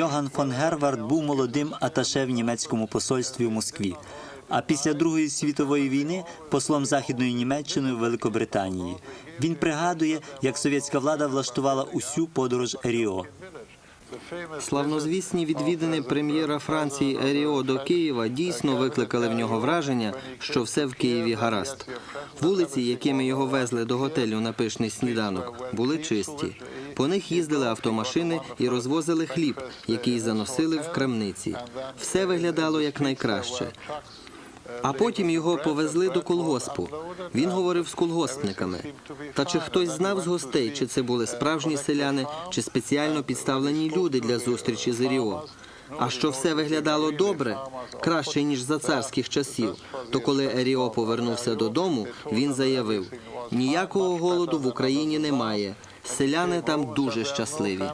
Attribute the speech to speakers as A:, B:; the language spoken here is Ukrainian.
A: Йоган фон Гервард був молодим аташе в німецькому посольстві в Москві. А після Другої світової війни послом Західної Німеччини в Великобританії. Він пригадує, як совєтська влада влаштувала усю подорож Еріо.
B: Славнозвісні відвідини прем'єра Франції Еріо до Києва дійсно викликали в нього враження, що все в Києві гаразд. Вулиці, якими його везли до готелю на пишний сніданок, були чисті. По них їздили автомашини і розвозили хліб, який заносили в крамниці. Все виглядало якнайкраще. А потім його повезли до колгоспу. Він говорив з колгоспниками. Та чи хтось знав з гостей, чи це були справжні селяни, чи спеціально підставлені люди для зустрічі з Еріо? А що все виглядало добре, краще ніж за царських часів, то коли Еріо повернувся додому, він заявив: ніякого голоду в Україні немає. Селяни там дуже щасливі.